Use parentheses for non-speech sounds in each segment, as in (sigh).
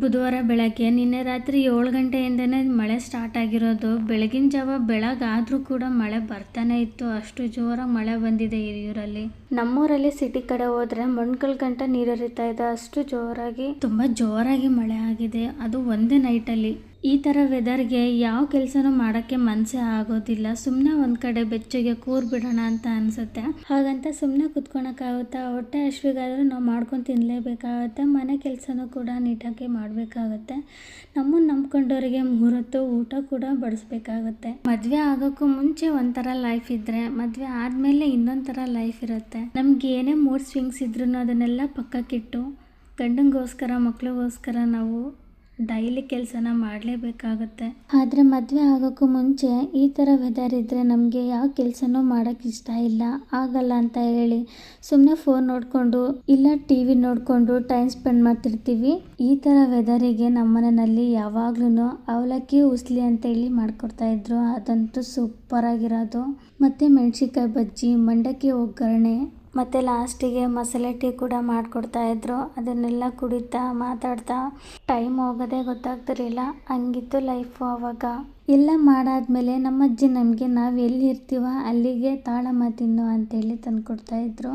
ಬುಧವಾರ ಬೆಳಗ್ಗೆ ನಿನ್ನೆ ರಾತ್ರಿ ಏಳು ಗಂಟೆಯಿಂದನೇ ಮಳೆ ಸ್ಟಾರ್ಟ್ ಆಗಿರೋದು. ಬೆಳಗಿನ ಜಾವ ಬೆಳಗಾದರೂ ಕೂಡ ಮಳೆ ಬರ್ತಾನೆ ಇತ್ತು. ಅಷ್ಟು ಜೋರಾಗಿ ಮಳೆ ಬಂದಿದೆ ಹಿರಿಯೂರಲ್ಲಿ ನಮ್ಮೂರಲ್ಲಿ ಸಿಟಿ ಕಡೆ ಹೋದ್ರೆ ಮಣ್ಕಲ್ ಗಂಟ ನೀರು ಹರಿತಾ ಇದೆ. ಅಷ್ಟು ಜೋರಾಗಿ, ತುಂಬಾ ಜೋರಾಗಿ ಮಳೆ ಆಗಿದೆ. ಅದು ಒಂದೇ ನೈಟಲ್ಲಿ ಈ ಥರ ವೆದರ್ಗೆ ಯಾವ ಕೆಲಸನೂ ಮಾಡೋಕ್ಕೆ ಮನಸ್ಸೇ ಆಗೋದಿಲ್ಲ. ಸುಮ್ಮನೆ ಒಂದು ಕಡೆ ಬೆಚ್ಚಗೆ ಕೂರ್ ಬಿಡೋಣ ಅಂತ ಅನಿಸುತ್ತೆ. ಹಾಗಂತ ಸುಮ್ಮನೆ ಕುತ್ಕೊಳಕ್ಕಾಗುತ್ತಾ? ಹೊಟ್ಟೆ ಹಶ್ವಿಗಾದ್ರೂ ನಾವು ಮಾಡ್ಕೊಂಡು ತಿನ್ನಲೇಬೇಕಾಗುತ್ತೆ ಮನೆ ಕೆಲಸನೂ ಕೂಡ ನೀಟಾಗಿ ಮಾಡಬೇಕಾಗುತ್ತೆ. ನಮ್ಮನ್ನು ನಂಬ್ಕೊಂಡವರಿಗೆ ಮುಹೂರ್ತು ಊಟ ಕೂಡ ಬಡಿಸ್ಬೇಕಾಗುತ್ತೆ. ಮದುವೆ ಆಗೋಕ್ಕೂ ಮುಂಚೆ ಒಂಥರ ಲೈಫ್ ಇದ್ದರೆ ಮದುವೆ ಆದಮೇಲೆ ಇನ್ನೊಂದು ಲೈಫ್ ಇರುತ್ತೆ. ನಮ್ಗೆ ಏನೇ ಮೂಡ್ ಸ್ವಿಂಗ್ಸ್ ಇದ್ರೂ ಅದನ್ನೆಲ್ಲ ಪಕ್ಕಕ್ಕಿಟ್ಟು ಗಂಡನಿಗೋಸ್ಕರ ಮಕ್ಕಳಿಗೋಸ್ಕರ ನಾವು ಡೈಲಿ ಕೆಲಸನ ಮಾಡಲೇಬೇಕಾಗುತ್ತೆ. ಆದರೆ ಮದುವೆ ಆಗೋಕ್ಕೂ ಮುಂಚೆ ಈ ಥರ ವೆದರ್ ಇದ್ದರೆ ನಮಗೆ ಯಾವ ಕೆಲಸನೂ ಮಾಡೋಕ್ಕೆ ಇಷ್ಟ ಇಲ್ಲ. ಆಗಲ್ಲ ಅಂತ ಹೇಳಿ ಸುಮ್ಮನೆ ಫೋನ್ ನೋಡಿಕೊಂಡು ಇಲ್ಲ ಟಿ ವಿ ನೋಡಿಕೊಂಡು ಟೈಮ್ ಸ್ಪೆಂಡ್ ಮಾಡ್ತಿರ್ತೀವಿ. ಈ ಥರ ವೆದರಿಗೆ ನಮ್ಮ ಮನೆಯಲ್ಲಿ ಯಾವಾಗ್ಲೂ ಅವಲಕ್ಕಿ, ಉಸ್ಲಿ ಅಂತ ಹೇಳಿ ಮಾಡ್ಕೊಡ್ತಾ ಇದ್ರು. ಅದಂತೂ ಸೂಪರಾಗಿರೋದು ಮತ್ತು ಮೆಣಸಿನ್ಕಾಯಿ ಬಜ್ಜಿ, ಮಂಡಕ್ಕಿ ಒಗ್ಗರಣೆ ಮತ್ತು ಲಾಸ್ಟಿಗೆ ಮಸಾಲೆ ಟೀ ಕೂಡ ಮಾಡಿಕೊಡ್ತಾ ಇದ್ರು. ಅದನ್ನೆಲ್ಲ ಕುಡಿತಾ ಮಾತಾಡ್ತಾ ಟೈಮ್ ಹೋಗೋದೇ ಗೊತ್ತಾಗ್ತಿರಲಿಲ್ಲ. ಹಂಗಿತ್ತು ಲೈಫು ಆವಾಗ ಎಲ್ಲ ಮಾಡಾದಮೇಲೆ ನಮ್ಮ ಅಜ್ಜಿ ನಮಗೆ, ನಾವು ಎಲ್ಲಿ ಇರ್ತೀವ? ಅಲ್ಲಿಗೆ ತಾಳಮ್ಮ ತಿನ್ನು ಅಂತೇಳಿ ತಂದುಕೊಡ್ತಾ ಇದ್ರು.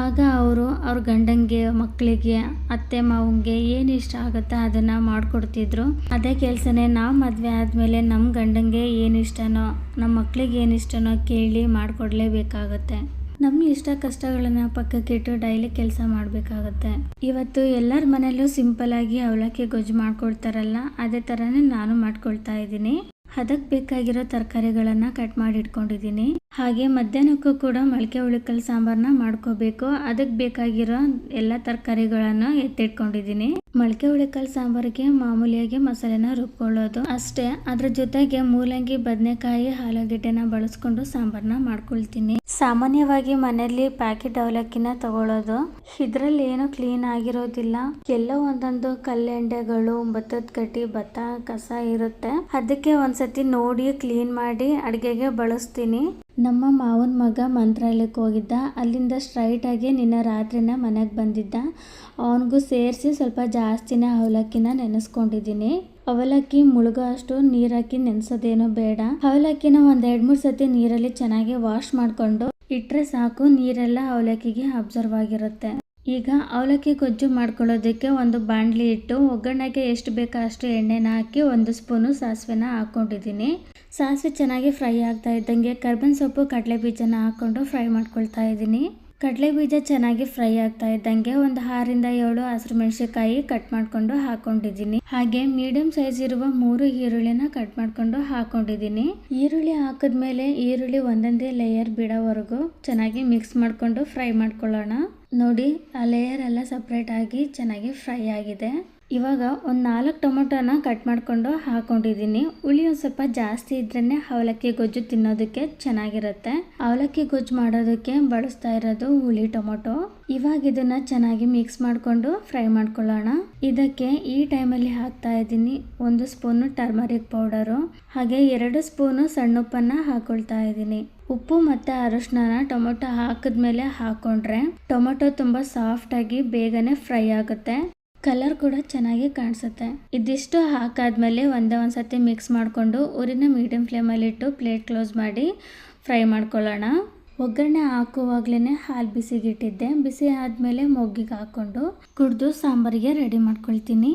ಆಗ ಅವರು ಅವ್ರ ಗಂಡಂಗೆ ಮಕ್ಕಳಿಗೆ ಅತ್ತೆ ಮಾವಂಗೆ ಏನು ಇಷ್ಟ ಆಗುತ್ತೋ ಅದನ್ನು ಮಾಡಿಕೊಡ್ತಿದ್ರು. ಅದೇ ಕೆಲಸನೇ ನಾವು ಮದುವೆ ಆದಮೇಲೆ ನಮ್ಮ ಗಂಡಂಗೆ ಏನು ಇಷ್ಟನೋ ನಮ್ಮ ಮಕ್ಕಳಿಗೆ ಏನು ಇಷ್ಟನೋ ಕೇಳಿ ಮಾಡಿಕೊಡ್ಲೇಬೇಕಾಗತ್ತೆ. ನಮ್ಮ ಇಷ್ಟ ಕಷ್ಟಗಳನ್ನ ಪಕ್ಕಕ್ಕಿಟ್ಟು ಡೈಲಿ ಕೆಲಸ ಮಾಡಬೇಕಾಗತ್ತೆ. ಇವತ್ತು ಎಲ್ಲರ ಮನೆಯಲ್ಲೂ ಸಿಂಪಲ್ ಆಗಿ ಅವಲಕ್ಕಿ ಗೊಜ್ಜು ಮಾಡ್ಕೊಳ್ತಾರಲ್ಲ ಅದೇ ಥರನೇ ನಾನು ಮಾಡ್ಕೊಳ್ತಾ ಇದ್ದೀನಿ. ಅದಕ್ಕೆ ಬೇಕಾಗಿರೋ ತರಕಾರಿಗಳನ್ನು ಕಟ್ ಮಾಡಿ ಇಟ್ಕೊಂಡಿದ್ದೀನಿ. ಹಾಗೆ ಮಧ್ಯಾಹ್ನಕ್ಕೂ ಕೂಡ ಮೊಳಕೆ ಹುಳಿಕಲ್ ಸಾಂಬಾರನ್ನ ಮಾಡ್ಕೋಬೇಕು. ಅದಕ್ಕೆ ಬೇಕಾಗಿರೋ ಎಲ್ಲ ತರಕಾರಿಗಳನ್ನು ಎತ್ತಿಟ್ಕೊಂಡಿದ್ದೀನಿ. ಮೊಳಕೆ ಹುಳಿಕಲ್ ಸಾಂಬಾರಿಗೆ ಮಾಮೂಲಿಯಾಗಿ ಮಸಾಲೆನ ರುಬ್ಕೊಳ್ಳೋದು ಅಷ್ಟೇ. ಅದ್ರ ಜೊತೆಗೆ ಮೂಲಂಗಿ, ಬದನೆಕಾಯಿ ಆಲೂಗೆಡ್ಡೆನ ಬಳಸ್ಕೊಂಡು ಸಾಂಬಾರನ್ನ ಮಾಡ್ಕೊಳ್ತೀನಿ. ಸಾಮಾನ್ಯವಾಗಿ ಮನೆಯಲ್ಲಿ ಪ್ಯಾಕೆಟ್ ಅವಲಕ್ಕಿನ ತಗೊಳ್ಳೋದು. ಇದ್ರಲ್ಲಿ ಏನು ಕ್ಲೀನ್ ಆಗಿರೋದಿಲ್ಲ. ಎಲ್ಲ ಒಂದೊಂದು ಕಲ್ಲೆಂಡೆಗಳು ಭತ್ತದ ಕಟ್ಟಿ, ಭತ್ತ, ಕಸ ಇರುತ್ತೆ. ಅದಕ್ಕೆ ಒಂದ್ಸತಿ ನೋಡಿ ಕ್ಲೀನ್ ಮಾಡಿ ಅಡಿಗೆಗೆ ಬಳಸ್ತೀನಿ. ನಮ್ಮ ಮಾವನ ಮಗ ಮಂತ್ರಾಲಯಕ್ಕೆ ಹೋಗಿದ್ದ. ಅಲ್ಲಿಂದ ಸ್ಟ್ರೈಟ್ ನಿನ್ನ ರಾತ್ರಿನ ಮನೆಗೆ ಬಂದಿದ್ದ. ಅವನಿಗೂ ಸೇರಿಸಿ ಸ್ವಲ್ಪ ಜಾಸ್ತಿನೇ ಅವಲಕ್ಕಿನ ನೆನೆಸ್ಕೊಂಡಿದ್ದೀನಿ. ಅವಲಕ್ಕಿ ಮುಳುಗೋ ಅಷ್ಟು ನೀರಾಕಿ ನೆನೆಸೋದೇನೋ ಬೇಡ. ಅವಲಕ್ಕಿನ ಒಂದ್ ಎರಡ್ ಮೂರ್ ಸತಿ ನೀರಲ್ಲಿ ಚೆನ್ನಾಗಿ ವಾಶ್ ಮಾಡ್ಕೊಂಡು ಇಟ್ಟರೆ ಸಾಕು, ನೀರೆಲ್ಲ ಅವಲಕ್ಕಿಗೆ ಅಬ್ಸರ್ವ್ ಆಗಿರುತ್ತೆ. ಈಗ ಅವಲಕ್ಕಿ ಗೊಜ್ಜು ಮಾಡ್ಕೊಳ್ಳೋದಕ್ಕೆ ಒಂದು ಬಾಣಲಿ ಇಟ್ಟು ಒಗ್ಗರಣೆಗೆ ಎಷ್ಟು ಬೇಕೋ ಅಷ್ಟು ಎಣ್ಣೆನ ಹಾಕಿ ಒಂದು ಸ್ಪೂನು ಸಾಸಿವೆನ ಹಾಕೊಂಡಿದ್ದೀನಿ ಸಾಸಿವೆ ಚೆನ್ನಾಗಿ ಫ್ರೈ ಆಗ್ತಾ ಇದ್ದಂಗೆ ಕರ್ಬೇವಿನ ಸೊಪ್ಪು ಕಡಲೆ ಬೀಜನ ಹಾಕ್ಕೊಂಡು ಫ್ರೈ ಮಾಡ್ಕೊಳ್ತಾ ಇದ್ದೀನಿ. ಕಡಲೆ ಬೀಜ ಚೆನ್ನಾಗಿ ಫ್ರೈ ಆಗ್ತಾ ಇದ್ದಂಗೆ ಒಂದು ಆರಿಂದ ಏಳು ಹಸಿರು ಮೆಣಸಿನಕಾಯಿ ಕಟ್ ಮಾಡ್ಕೊಂಡು ಹಾಕೊಂಡಿದ್ದೀನಿ. ಹಾಗೆ ಮೀಡಿಯಂ ಸೈಜ್ ಇರುವ ಮೂರು ಈರುಳ್ಳಿನ ಕಟ್ ಮಾಡ್ಕೊಂಡು ಹಾಕೊಂಡಿದ್ದೀನಿ. ಈರುಳ್ಳಿ ಹಾಕಿದ್ಮೇಲೆ ಈರುಳ್ಳಿ ಒಂದೊಂದೇ ಲೇಯರ್ ಬಿಡೋವರೆಗೂ ಚೆನ್ನಾಗಿ ಮಿಕ್ಸ್ ಮಾಡ್ಕೊಂಡು ಫ್ರೈ ಮಾಡ್ಕೊಳ್ಳೋಣ. ನೋಡಿ, ಆ ಲೇಯರ್ ಎಲ್ಲ ಸಪ್ರೇಟ್ ಆಗಿ ಚೆನ್ನಾಗಿ ಫ್ರೈ ಆಗಿದೆ. ಇವಾಗ ಒಂದು ನಾಲ್ಕು ಟೊಮೊಟೊನ ಕಟ್ ಮಾಡಿಕೊಂಡು ಹಾಕೊಂಡಿದ್ದೀನಿ. ಹುಳಿ ಒಂದು ಸ್ವಲ್ಪ ಜಾಸ್ತಿ ಇದ್ರೇ ಅವಲಕ್ಕಿ ಗೊಜ್ಜು ತಿನ್ನೋದಕ್ಕೆ ಚೆನ್ನಾಗಿರುತ್ತೆ. ಅವಲಕ್ಕಿ ಗೊಜ್ಜು ಮಾಡೋದಕ್ಕೆ ಬಳಸ್ತಾ ಇರೋದು ಹುಳಿ ಟೊಮೊಟೊ. ಇವಾಗ ಇದನ್ನ ಚೆನ್ನಾಗಿ ಮಿಕ್ಸ್ ಮಾಡಿಕೊಂಡು ಫ್ರೈ ಮಾಡ್ಕೊಳ್ಳೋಣ. ಇದಕ್ಕೆ ಈ ಟೈಮಲ್ಲಿ ಹಾಕ್ತಾ ಇದ್ದೀನಿ ಒಂದು ಸ್ಪೂನು ಟರ್ಮರಿಕ್ ಪೌಡರು ಹಾಗೆ ಎರಡು ಸ್ಪೂನು ಸಣ್ಣುಪ್ಪನ್ನ ಹಾಕೊಳ್ತಾ ಇದ್ದೀನಿ. ಉಪ್ಪು ಮತ್ತು ಅರಶಿನ ಟೊಮೊಟೊ ಹಾಕಿದ್ಮೇಲೆ ಹಾಕೊಂಡ್ರೆ ಟೊಮೊಟೊ ತುಂಬ ಸಾಫ್ಟಾಗಿ ಬೇಗನೆ ಫ್ರೈ ಆಗುತ್ತೆ. ಕಲರ್ ಕೂಡ ಚೆನ್ನಾಗಿ ಕಾಣಿಸುತ್ತೆ. ಇದಿಷ್ಟು ಹಾಕಾದ್ಮೇಲೆ ಒಂದೇ ಒಂದು ಸತಿ ಮಿಕ್ಸ್ ಮಾಡಿಕೊಂಡು ಊರಿನ ಮೀಡಿಯಂ ಫ್ಲೇಮಲ್ಲಿಟ್ಟು ಪ್ಲೇಟ್ ಕ್ಲೋಸ್ ಮಾಡಿ ಫ್ರೈ ಮಾಡ್ಕೊಳ್ಳೋಣ. ಒಗ್ಗರಣೆ ಹಾಕುವಾಗ್ಲೇ ಹಾಲು ಬಿಸಿಗಿಟ್ಟಿದ್ದೆ. ಬಿಸಿ ಆದಮೇಲೆ ಮೊಗ್ಗಿಗೆ ಹಾಕ್ಕೊಂಡು ಕುಡಿದು ಸಾಂಬಾರಿಗೆ ರೆಡಿ ಮಾಡ್ಕೊಳ್ತೀನಿ.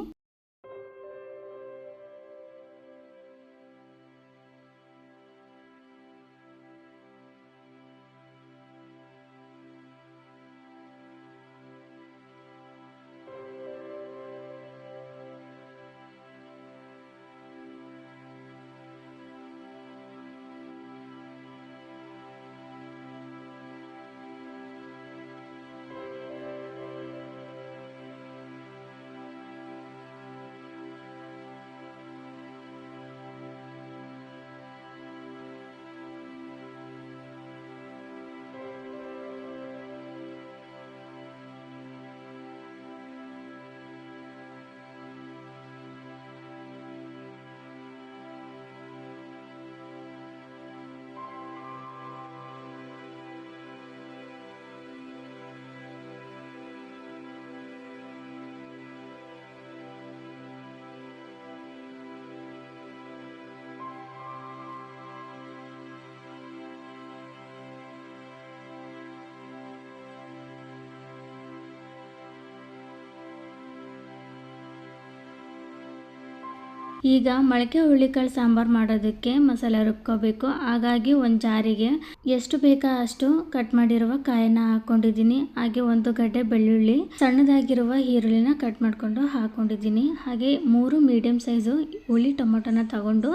ಈಗ ಮೊಳಕೆ ಹುರುಳಿಕಾಳು ಸಾಂಬಾರು ಮಾಡೋದಕ್ಕೆ ಮಸಾಲೆ ರುಬ್ಕೋಬೇಕು. ಹಾಗಾಗಿ ಒಂದು ಜಾರಿಗೆ ಎಷ್ಟು ಬೇಕಾ ಅಷ್ಟು ಕಟ್ ಮಾಡಿರುವ ಕಾಯನ್ನ ಹಾಕೊಂಡಿದ್ದೀನಿ. ಹಾಗೆ ಒಂದು ಗಡ್ಡೆ ಬೆಳ್ಳುಳ್ಳಿ, ಸಣ್ಣದಾಗಿರುವ ಈರುಳ್ಳಿನ ಕಟ್ ಮಾಡಿಕೊಂಡು ಹಾಕೊಂಡಿದ್ದೀನಿ. ಹಾಗೆ ಮೂರು ಮೀಡಿಯಂ ಸೈಜು ಹುಳಿ ಟೊಮೊಟೊನ ತಗೊಂಡು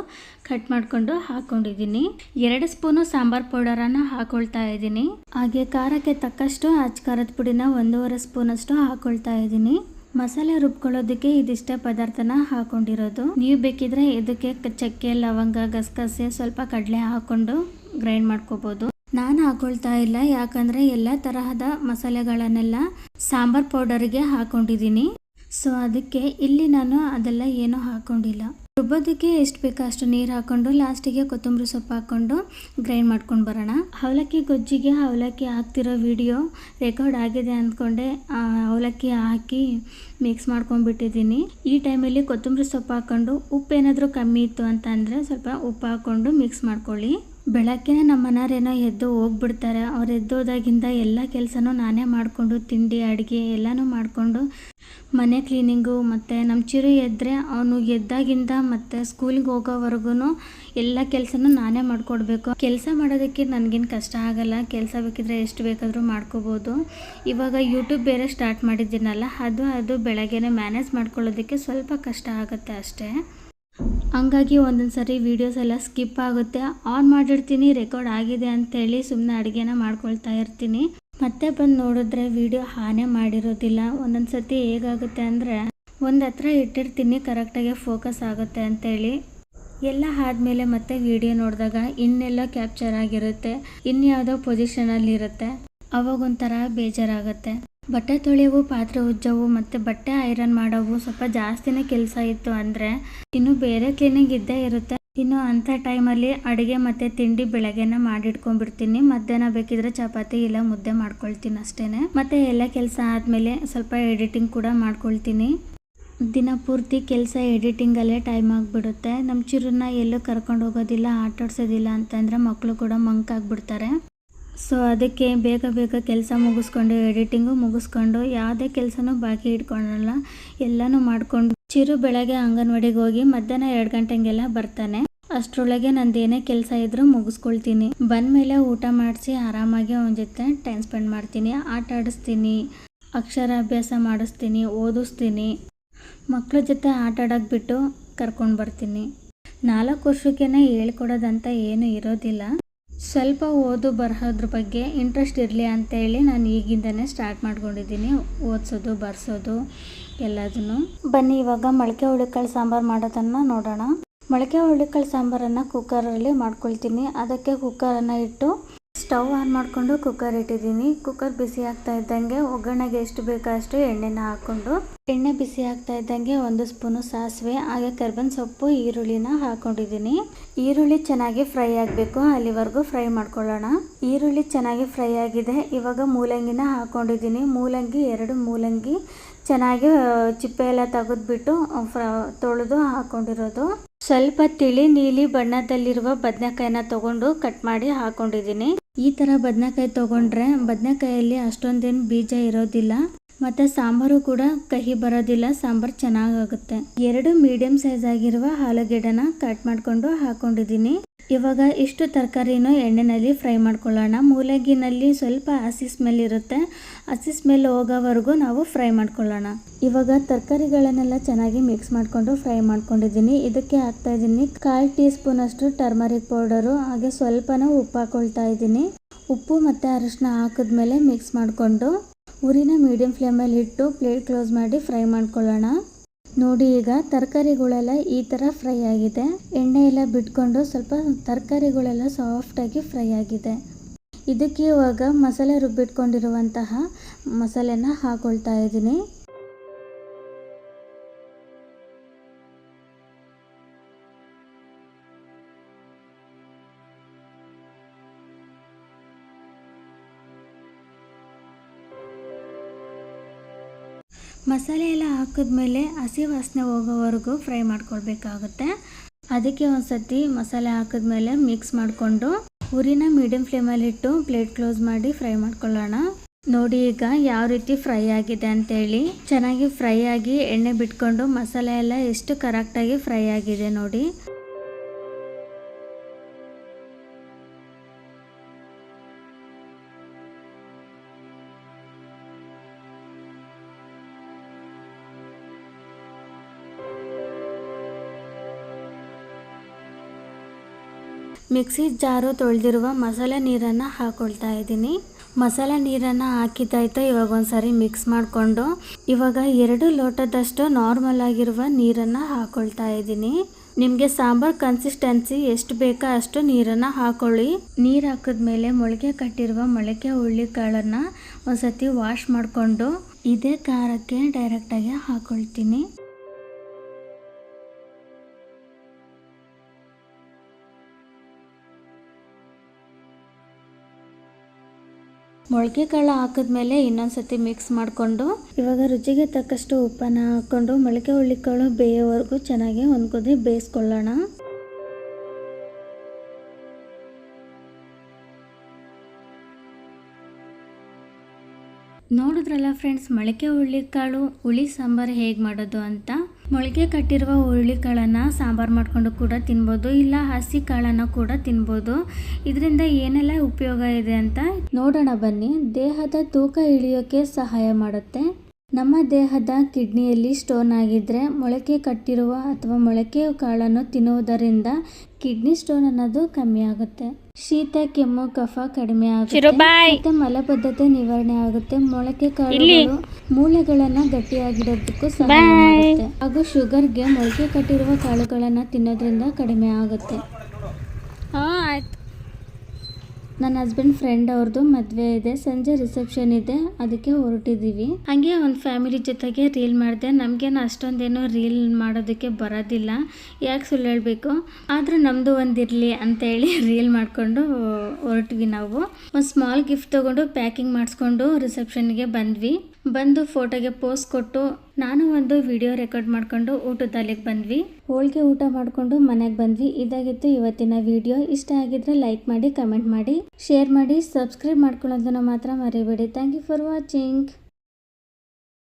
ಕಟ್ ಮಾಡಿಕೊಂಡು ಹಾಕೊಂಡಿದ್ದೀನಿ. ಎರಡು ಸ್ಪೂನು ಸಾಂಬಾರ್ ಪೌಡರನ್ನು ಹಾಕೊಳ್ತಾ ಇದ್ದೀನಿ. ಹಾಗೆ ಖಾರಕ್ಕೆ ತಕ್ಕಷ್ಟು ಅಚ್ಚ ಖಾರದ ಪುಡಿನ ಒಂದೂವರೆ ಸ್ಪೂನಷ್ಟು ಹಾಕೊಳ್ತಾ ಇದ್ದೀನಿ. ಮಸಾಲೆ ರುಬ್ಕೊಳ್ಳೋದಕ್ಕೆ ಇದಿಷ್ಟ ಪದಾರ್ಥನ ಹಾಕೊಂಡಿರೋದು. ನೀವು ಬೇಕಿದ್ರೆ ಇದಕ್ಕೆ ಚಕ್ಕೆ, ಲವಂಗ, ಗಸಗಸೆ ಸ್ವಲ್ಪ ಕಡಲೆ ಹಾಕೊಂಡು ಗ್ರೈಂಡ್ ಮಾಡ್ಕೋಬಹುದು ನಾನು ಹಾಕೊಳ್ತಾ ಇಲ್ಲ, ಯಾಕಂದ್ರೆ ಎಲ್ಲ ತರಹದ ಮಸಾಲೆಗಳನ್ನೆಲ್ಲ ಸಾಂಬಾರ್ ಪೌಡರ್ಗೆ ಹಾಕೊಂಡಿದ್ದೀನಿ ಸೊ ಅದಕ್ಕೆ ಇಲ್ಲಿ ನಾನು ಅದೆಲ್ಲ ಏನೂ ಹಾಕೊಂಡಿಲ್ಲ. ರುಬ್ಬೋದಕ್ಕೆ ಎಷ್ಟು ಬೇಕೋ ಅಷ್ಟು ನೀರು ಹಾಕ್ಕೊಂಡು ಲಾಸ್ಟಿಗೆ ಕೊತ್ತಂಬರಿ ಸೊಪ್ಪು ಹಾಕೊಂಡು ಗ್ರೈಂಡ್ ಮಾಡ್ಕೊಂಡು ಬರೋಣ. ಅವಲಕ್ಕಿ ಗೊಜ್ಜಿಗೆ ಅವಲಕ್ಕಿ ಹಾಕ್ತಿರೋ ವಿಡಿಯೋ ರೆಕಾರ್ಡ್ ಆಗಿದೆ ಅಂದ್ಕೊಂಡೆ. ಅವಲಕ್ಕಿ ಹಾಕಿ ಮಿಕ್ಸ್ ಮಾಡ್ಕೊಂಡ್ಬಿಟ್ಟಿದ್ದೀನಿ. ಈ ಟೈಮಲ್ಲಿ ಕೊತ್ತಂಬರಿ ಸೊಪ್ಪು ಹಾಕ್ಕೊಂಡು ಉಪ್ಪು ಏನಾದರೂ ಕಮ್ಮಿ ಇತ್ತು ಅಂತ ಸ್ವಲ್ಪ ಉಪ್ಪು ಹಾಕ್ಕೊಂಡು ಮಿಕ್ಸ್ ಮಾಡ್ಕೊಳ್ಳಿ. ಬೆಳಗ್ಗೆ ನಮ್ಮ ಮನೆಯವ್ರೇನೋ ಎದ್ದು ಹೋಗ್ಬಿಡ್ತಾರೆ. ಅವ್ರು ಎದ್ದೋದಾಗಿಂದ ಎಲ್ಲ ಕೆಲಸನೂ ನಾನೇ ಮಾಡಿಕೊಂಡು ತಿಂಡಿ, ಅಡುಗೆ ಎಲ್ಲನೂ ಮಾಡಿಕೊಂಡು ಮನೆ ಕ್ಲೀನಿಂಗು ಮತ್ತು ನಮ್ಮ ಚಿರು ಎದ್ದರೆ ಅವನು ಎದ್ದಾಗಿಂದ ಮತ್ತು ಸ್ಕೂಲಿಗೆ ಹೋಗೋವರೆಗೂ ಎಲ್ಲ ಕೆಲಸನೂ ನಾನೇ ಮಾಡಿಕೊಡ್ಬೇಕು. ಕೆಲಸ ಮಾಡೋದಕ್ಕೆ ನನಗೇನು ಕಷ್ಟ ಆಗಲ್ಲ. ಕೆಲಸ ಬೇಕಿದ್ರೆ ಎಷ್ಟು ಬೇಕಾದರೂ ಮಾಡ್ಕೋಬೋದು. ಇವಾಗ ಯೂಟ್ಯೂಬ್ ಬೇರೆ ಸ್ಟಾರ್ಟ್ ಮಾಡಿದ್ದೀನಲ್ಲ, ಅದು ಅದು ಬೆಳಗ್ಗೆನೇ ಮ್ಯಾನೇಜ್ ಮಾಡ್ಕೊಳ್ಳೋದಕ್ಕೆ ಸ್ವಲ್ಪ ಕಷ್ಟ ಆಗುತ್ತೆ ಅಷ್ಟೇ. ಹಂಗಾಗಿ ಒಂದೊಂದು ಸರಿ ವೀಡಿಯೋಸ್ ಎಲ್ಲ ಸ್ಕಿಪ್ ಆಗುತ್ತೆ. ಆನ್ ಮಾಡಿರ್ತೀನಿ ರೆಕಾರ್ಡ್ ಆಗಿದೆ ಅಂತೇಳಿ ಸುಮ್ಮನೆ ಅಡುಗೆನ ಮಾಡ್ಕೊಳ್ತಾ ಇರ್ತೀನಿ. ಮತ್ತೆ ಬಂದು ನೋಡಿದ್ರೆ ವಿಡಿಯೋ ಹಾನೇ ಮಾಡಿರೋದಿಲ್ಲ. ಒಂದೊಂದು ಸತಿ ಹೇಗಾಗುತ್ತೆ ಅಂದರೆ ಒಂದು ಹತ್ರ ಇಟ್ಟಿರ್ತೀನಿ ಕರೆಕ್ಟಾಗಿ ಫೋಕಸ್ ಆಗುತ್ತೆ ಅಂತೇಳಿ. ಎಲ್ಲ ಆದಮೇಲೆ ಮತ್ತೆ ವಿಡಿಯೋ ನೋಡಿದಾಗ ಇನ್ನೆಲ್ಲ ಕ್ಯಾಪ್ಚರ್ ಆಗಿರುತ್ತೆ. ಇನ್ಯಾವುದೋ ಪೊಸಿಷನಲ್ಲಿ ಇರುತ್ತೆ ಅವಾಗೊಂಥರ ಬೇಜಾರಾಗುತ್ತೆ. ಬಟ್ಟೆ ತೊಳೆಯವು, ಪಾತ್ರೆ ಉಜ್ಜವು ಮತ್ತು ಬಟ್ಟೆ ಐರನ್ ಮಾಡೋವು ಸ್ವಲ್ಪ ಜಾಸ್ತಿನೇ ಕೆಲಸ ಇತ್ತು ಅಂದರೆ ಇನ್ನು ಬೇರೆ ಕ್ಲೀನಿಂಗ್ ಇದ್ದೇ ಇರುತ್ತೆ. ಇನ್ನು ಅಂಥ ಟೈಮಲ್ಲಿ ಅಡುಗೆ ಮತ್ತು ತಿಂಡಿ ಬೆಳಗ್ಗೆನ ಮಾಡಿಟ್ಕೊಂಡ್ಬಿಡ್ತೀನಿ. ಮಧ್ಯಾಹ್ನ ಬೇಕಿದ್ರೆ ಚಪಾತಿ ಇಲ್ಲ ಮುದ್ದೆ ಮಾಡ್ಕೊಳ್ತೀನಿ ಅಷ್ಟೇ ಮತ್ತು ಎಲ್ಲ ಕೆಲಸ ಆದಮೇಲೆ ಸ್ವಲ್ಪ ಎಡಿಟಿಂಗ್ ಕೂಡ ಮಾಡ್ಕೊಳ್ತೀನಿ. ದಿನ ಪೂರ್ತಿ ಕೆಲಸ ಎಡಿಟಿಂಗಲ್ಲೇ ಟೈಮ್ ಆಗಿಬಿಡುತ್ತೆ. ನಮ್ಮ ಚಿರನ್ನ ಎಲ್ಲೂ ಕರ್ಕೊಂಡು ಹೋಗೋದಿಲ್ಲ ಆಟಾಡ್ಸೋದಿಲ್ಲ ಅಂತಂದರೆ ಮಕ್ಕಳು ಕೂಡ ಮಂಕಾಗ್ಬಿಡ್ತಾರೆ ಸೊ ಅದಕ್ಕೆ ಬೇಗ ಬೇಗ ಕೆಲಸ ಮುಗಿಸ್ಕೊಂಡು ಎಡಿಟಿಂಗು ಮುಗಿಸ್ಕೊಂಡು, ಯಾವುದೇ ಕೆಲಸನೂ ಬಾಕಿ ಇಟ್ಕೊಳ್ಳಲ್ಲ ಎಲ್ಲನೂ ಮಾಡಿಕೊಂಡು ಚಿರು ಬೆಳಗ್ಗೆ ಅಂಗನವಾಡಿಗೆ ಹೋಗಿ ಮಧ್ಯಾಹ್ನ ಎರಡು ಗಂಟೆಗೆಲ್ಲ ಬರ್ತಾನೆ. ಅಷ್ಟರೊಳಗೆ ನಂದು ಏನೇ ಕೆಲಸ ಇದ್ದರೂ ಮುಗಿಸ್ಕೊಳ್ತೀನಿ. ಬಂದಮೇಲೆ ಊಟ ಮಾಡಿಸಿ ಆರಾಮಾಗಿ ಅವನ ಜೊತೆ ಟೈಮ್ ಸ್ಪೆಂಡ್ ಮಾಡ್ತೀನಿ. ಆಟ ಆಡಿಸ್ತೀನಿ. ಅಕ್ಷರಾಭ್ಯಾಸ ಮಾಡಿಸ್ತೀನಿ, ಓದಿಸ್ತೀನಿ. ಮಕ್ಕಳ ಜೊತೆ ಆಟ ಆಡೋಕೆ ಬಿಟ್ಟು ಕರ್ಕೊಂಡು ಬರ್ತೀನಿ. ನಾಲ್ಕು ವರ್ಷಕ್ಕೇನೆ ಹೇಳ್ಕೊಡೋದಂತ ಏನು ಇರೋದಿಲ್ಲ. ಸ್ವಲ್ಪ ಓದು ಬರಹದ್ರ ಬಗ್ಗೆ ಇಂಟ್ರೆಸ್ಟ್ ಇರಲಿ ಅಂತೇಳಿ ನಾನು ಈಗಿಂದನೇ ಸ್ಟಾರ್ಟ್ ಮಾಡ್ಕೊಂಡಿದ್ದೀನಿ. ಓದಿಸೋದು, ಬರ್ಸೋದು ಎಲ್ಲದನ್ನು. ಬನ್ನಿ, ಇವಾಗ ಮೊಳಕೆ ಹುಳಿಕಾಳು ಸಾಂಬಾರು ಮಾಡೋದನ್ನು ನೋಡೋಣ. ಮೊಳಕೆ ಹುಳಿಕಾಳು ಸಾಂಬಾರನ್ನು ಕುಕ್ಕರಲ್ಲಿ ಮಾಡ್ಕೊಳ್ತೀನಿ. ಅದಕ್ಕೆ ಕುಕ್ಕರನ್ನು ಇಟ್ಟು ಸ್ಟವ್ ಆನ್ ಮಾಡಿಕೊಂಡು ಕುಕ್ಕರ್ ಇಟ್ಟಿದ್ದೀನಿ. ಕುಕ್ಕರ್ ಬಿಸಿ ಆಗ್ತಾ ಇದ್ದಂಗೆ ಒಗ್ಗರಣೆಗೆ ಎಷ್ಟು ಬೇಕೋ ಅಷ್ಟು ಎಣ್ಣೆನ ಹಾಕ್ಕೊಂಡು. ಎಣ್ಣೆ ಬಿಸಿ ಆಗ್ತಾ ಇದ್ದಂಗೆ ಒಂದು ಸ್ಪೂನು ಸಾಸಿವೆ, ಹಾಗೆ ಕರ್ಬನ್ ಸೊಪ್ಪು, ಈರುಳ್ಳಿನ ಹಾಕೊಂಡಿದ್ದೀನಿ. ಈರುಳ್ಳಿ ಚೆನ್ನಾಗಿ ಫ್ರೈ ಆಗಬೇಕು. ಅಲ್ಲಿವರೆಗೂ ಫ್ರೈ ಮಾಡ್ಕೊಳ್ಳೋಣ. ಈರುಳ್ಳಿ ಚೆನ್ನಾಗಿ ಫ್ರೈ ಆಗಿದೆ. ಇವಾಗ ಮೂಲಂಗಿನ ಹಾಕೊಂಡಿದ್ದೀನಿ. ಮೂಲಂಗಿ, ಎರಡು ಮೂಲಂಗಿ. ಚೆನ್ನಾಗಿ ಚಿಪ್ಪೆ ಎಲ್ಲ ತೆಗೆದ್ಬಿಟ್ಟು ಫ್ರ, ತೊಳೆದು ಹಾಕೊಂಡಿರೋದು. ಸ್ವಲ್ಪ ತಿಳಿ, ನೀಲಿ ಬಣ್ಣದಲ್ಲಿರುವ ಬದನೆಕಾಯಿನ ತಗೊಂಡು ಕಟ್ ಮಾಡಿ ಹಾಕೊಂಡಿದ್ದೀನಿ. ಈ ಥರ ಬದನೆಕಾಯಿ ತಗೊಂಡ್ರೆ ಬದನೆಕಾಯಲ್ಲಿ ಅಷ್ಟೊಂದೇನು ಬೀಜ ಇರೋದಿಲ್ಲ, ಮತ್ತು ಸಾಂಬಾರು ಕೂಡ ಕಹಿ ಬರೋದಿಲ್ಲ, ಸಾಂಬಾರು ಚೆನ್ನಾಗಾಗುತ್ತೆ. ಎರಡು ಮೀಡಿಯಮ್ ಸೈಜ್ ಆಗಿರುವ ಆಲೂಗೆಡ್ಡೆನ ಕಟ್ ಮಾಡಿಕೊಂಡು ಹಾಕೊಂಡಿದ್ದೀನಿ. ಇವಾಗ ಇಷ್ಟು ತರಕಾರಿನೂ ಎಣ್ಣೆನಲ್ಲಿ ಫ್ರೈ ಮಾಡ್ಕೊಳ್ಳೋಣ. ಮೂಲಗಿನಲ್ಲಿ ಸ್ವಲ್ಪ ಹಸಿ ಸ್ಮೆಲ್ ಇರುತ್ತೆ. ಹಸಿ ಸ್ಮೆಲ್ ಹೋಗೋವರೆಗೂ ನಾವು ಫ್ರೈ ಮಾಡ್ಕೊಳ್ಳೋಣ. ಇವಾಗ ತರಕಾರಿಗಳನ್ನೆಲ್ಲ ಚೆನ್ನಾಗಿ ಮಿಕ್ಸ್ ಮಾಡಿಕೊಂಡು ಫ್ರೈ ಮಾಡ್ಕೊಂಡಿದ್ದೀನಿ. ಇದಕ್ಕೆ ಹಾಕ್ತಾ ಇದ್ದೀನಿ ಕಾಲು ಟೀ ಸ್ಪೂನಷ್ಟು ಟರ್ಮರಿಕ್ ಪೌಡರು ಹಾಗೆ ಸ್ವಲ್ಪನೂ ಉಪ್ಪು ಹಾಕೊಳ್ತಾ ಇದ್ದೀನಿ. ಉಪ್ಪು ಮತ್ತು ಅರಿಶಿನ ಹಾಕಿದ್ಮೇಲೆ ಮಿಕ್ಸ್ ಮಾಡಿಕೊಂಡು, ಉರಿನ ಮೀಡಿಯಂ ಫ್ಲೇಮಲ್ಲಿ ಇಟ್ಟು ಪ್ಲೇಟ್ ಕ್ಲೋಸ್ ಮಾಡಿ ಫ್ರೈ ಮಾಡ್ಕೊಳ್ಳೋಣ. ನೋಡಿ ಈಗ ತರಕಾರಿಗಳೆಲ್ಲ ಈ ಥರ ಫ್ರೈ ಆಗಿದೆ. ಎಣ್ಣೆ ಎಲ್ಲ ಬಿಟ್ಕೊಂಡು ಸ್ವಲ್ಪ ತರಕಾರಿಗಳೆಲ್ಲ ಸಾಫ್ಟಾಗಿ ಫ್ರೈ ಆಗಿದೆ. ಇದಕ್ಕೆ ಇವಾಗ ಮಸಾಲೆ ರುಬ್ಬಿಟ್ಕೊಂಡಿರುವಂತಹ ಮಸಾಲೆನ ಹಾಕೊಳ್ತಾ ಇದ್ದೀನಿ. ಮಸಾಲೆ ಎಲ್ಲ ಹಾಕಿದ್ಮೇಲೆ ಹಸಿ ವಾಸನೆ ಹೋಗೋವರೆಗೂ ಫ್ರೈ ಮಾಡ್ಕೊಳ್ಬೇಕಾಗುತ್ತೆ. ಅದಕ್ಕೆ ಒಂದು ಸತಿ ಮಸಾಲೆ ಹಾಕಿದ್ಮೇಲೆ ಮಿಕ್ಸ್ ಮಾಡಿಕೊಂಡು ಉರಿನ ಮೀಡಿಯಂ ಫ್ಲೇಮಲ್ಲಿಟ್ಟು ಪ್ಲೇಟ್ ಕ್ಲೋಸ್ ಮಾಡಿ ಫ್ರೈ ಮಾಡ್ಕೊಳ್ಳೋಣ. ನೋಡಿ ಈಗ ಯಾವ ರೀತಿ ಫ್ರೈ ಆಗಿದೆ ಅಂತೇಳಿ. ಚೆನ್ನಾಗಿ ಫ್ರೈ ಆಗಿ ಎಣ್ಣೆ ಬಿಟ್ಕೊಂಡು ಮಸಾಲೆ ಎಲ್ಲ ಎಷ್ಟು ಕರೆಕ್ಟಾಗಿ ಫ್ರೈ ಆಗಿದೆ ನೋಡಿ. ಮಿಕ್ಸಿ ಜಾರು ತೊಳೆದಿರುವ ಮಸಾಲೆ ನೀರನ್ನು ಹಾಕೊಳ್ತಾ ಇದ್ದೀನಿ. ಮಸಾಲೆ ನೀರನ್ನು ಹಾಕಿದ್ದಾಯ್ತು ಇವಾಗ ಒಂದ್ಸರಿ ಮಿಕ್ಸ್ ಮಾಡಿಕೊಂಡು ಇವಾಗ ಎರಡು ಲೋಟದಷ್ಟು ನಾರ್ಮಲ್ ಆಗಿರುವ ನೀರನ್ನು ಹಾಕೊಳ್ತಾ ಇದ್ದೀನಿ. ನಿಮಗೆ ಸಾಂಬಾರ್ ಕನ್ಸಿಸ್ಟೆನ್ಸಿ ಎಷ್ಟು ಬೇಕೋ ಅಷ್ಟು ನೀರನ್ನು ಹಾಕೊಳ್ಳಿ. ನೀರು ಹಾಕಿದ್ಮೇಲೆ ಮೊಳಕೆ ಕಟ್ಟಿರುವ ಮೊಳಕೆ ಹುಳ್ಳಿಕಾಳನ್ನು ಒಂದ್ಸತಿ ವಾಶ್ ಮಾಡಿಕೊಂಡು ಇದೇ ಖಾರಕ್ಕೆ ಡೈರೆಕ್ಟಾಗಿ ಹಾಕೊಳ್ತೀನಿ. ಮೊಳಕೆ ಕಾಳು ಹಾಕಿದ್ಮೇಲೆ ಇನ್ನೊಂದ್ಸತಿ ಮಿಕ್ಸ್ ಮಾಡಿಕೊಂಡು ಇವಾಗ ರುಚಿಗೆ ತಕ್ಕಷ್ಟು ಉಪ್ಪನ್ನ ಹಾಕ್ಕೊಂಡು ಮೊಳಕೆ ಹುಳ್ಳಿಕಾಳು ಬೇಯೋವರೆಗೂ ಚೆನ್ನಾಗಿ ಒಂದು ಕುದಿ ಬೇಯಿಸ್ಕೊಳ್ಳೋಣ. ನೋಡಿದ್ರಲ್ಲ ಫ್ರೆಂಡ್ಸ್ ಮೊಳಕೆ ಹುಳ್ಳಿಕಾಳು ಹುಳಿ ಸಾಂಬಾರು ಹೇಗೆ ಮಾಡೋದು ಅಂತ? ಮೊಳಕೆ ಕಟ್ಟಿರುವ ಹುರುಳಿ ಹುರುಳಿಕಾಳನ್ನು ಸಾಂಬಾರು ಮಾಡಿಕೊಂಡು ಕೂಡ ತಿನ್ಬೋದು, ಇಲ್ಲ ಹಸಿ ಕಾಳನ್ನು ಕೂಡ ತಿನ್ಬೋದು. ಇದರಿಂದ ಏನೆಲ್ಲ ಉಪಯೋಗ ಇದೆ ಅಂತ ನೋಡೋಣ ಬನ್ನಿ. ದೇಹದ ತೂಕ ಇಳಿಯೋಕ್ಕೆ ಸಹಾಯ ಮಾಡುತ್ತೆ. ನಮ್ಮ ದೇಹದ ಕಿಡ್ನಿಯಲ್ಲಿ ಸ್ಟೋನ್ ಆಗಿದ್ದರೆ ಮೊಳಕೆ ಕಟ್ಟಿರುವ ಅಥವಾ ಮೊಳಕೆ ಕಾಳನ್ನು ತಿನ್ನುವುದರಿಂದ ಕಿಡ್ನಿ ಸ್ಟೋನ್ ಅನ್ನೋದು ಕಮ್ಮಿ ಆಗುತ್ತೆ. ಶೀತ ಕೆಮ್ಮು ಕಫ ಕಡಿಮೆ ಆಗುತ್ತೆ. ಮತ್ತೆ ಮಲಬದ್ಧತೆ ನಿವಾರಣೆ ಆಗುತ್ತೆ. ಮೊಳಕೆ ಕಾಳುಗಳು ಮೂಳೆಗಳನ್ನ ಗಟ್ಟಿಯಾಗಿಡೋದಕ್ಕೂ ಸಹಾಯ ಮಾಡುತ್ತೆ. ಹಾಗೂ ಶುಗರ್ಗೆ ಮೊಳಕೆ ಕಟ್ಟಿರುವ ಕಾಳುಗಳನ್ನ ತಿನ್ನೋದ್ರಿಂದ ಕಡಿಮೆ ಆಗುತ್ತೆ. ನನ್ನ ಹಸ್ಬೆಂಡ್ ಫ್ರೆಂಡ್ ಅವ್ರದ್ದು ಮದುವೆ ಇದೆ. ಸಂಜೆ ರಿಸೆಪ್ಷನ್ ಇದೆ. ಅದಕ್ಕೆ ಹೊರಟಿದ್ದೀವಿ ಹಾಗೆ ಒಂದು ಫ್ಯಾಮಿಲಿ ಜೊತೆಗೆ ರೀಲ್ ಮಾಡಿದೆ. ನಮಗೇನು ಅಷ್ಟೊಂದೇನು ರೀಲ್ ಮಾಡೋದಕ್ಕೆ ಬರೋದಿಲ್ಲ. ಯಾಕೆ ಸುಳ್ಳು ಹೇಳಬೇಕು? ಆದರೂ ನಮ್ಮದು ಒಂದಿರಲಿ ಅಂತೇಳಿ ರೀಲ್ (laughs) ಮಾಡಿಕೊಂಡು ಹೊರಟ್ವಿ ನಾವು. ಒಂದು ಸ್ಮಾಲ್ ಗಿಫ್ಟ್ ತೊಗೊಂಡು ಪ್ಯಾಕಿಂಗ್ ಮಾಡಿಸ್ಕೊಂಡು ರಿಸೆಪ್ಷನ್ಗೆ ಬಂದ್ವಿ. ಬಂದು ಫೋಟೋಗೆ ಪೋಸ್ಟ್ ಕೊಟ್ಟು ನಾನು ಒಂದು ವಿಡಿಯೋ ರೆಕಾರ್ಡ್ ಮಾಡ್ಕೊಂಡು ಊಟದ ಅಲ್ಲಿಗೆ ಬಂದ್ವಿ. ಹೋಳಿಗೆ ಊಟ ಮಾಡಿಕೊಂಡು ಮನೆಗೆ ಬಂದ್ವಿ. ಇದಾಗಿತ್ತು ಇವತ್ತಿನ ವಿಡಿಯೋ. ಇಷ್ಟ ಆಗಿದ್ರೆ ಲೈಕ್ ಮಾಡಿ, ಕಮೆಂಟ್ ಮಾಡಿ, ಶೇರ್ ಮಾಡಿ, ಸಬ್ಸ್ಕ್ರೈಬ್ ಮಾಡ್ಕೊಳ್ಳೋದನ್ನು ಮಾತ್ರ ಮರಿಬೇಡಿ. Thank you for watching.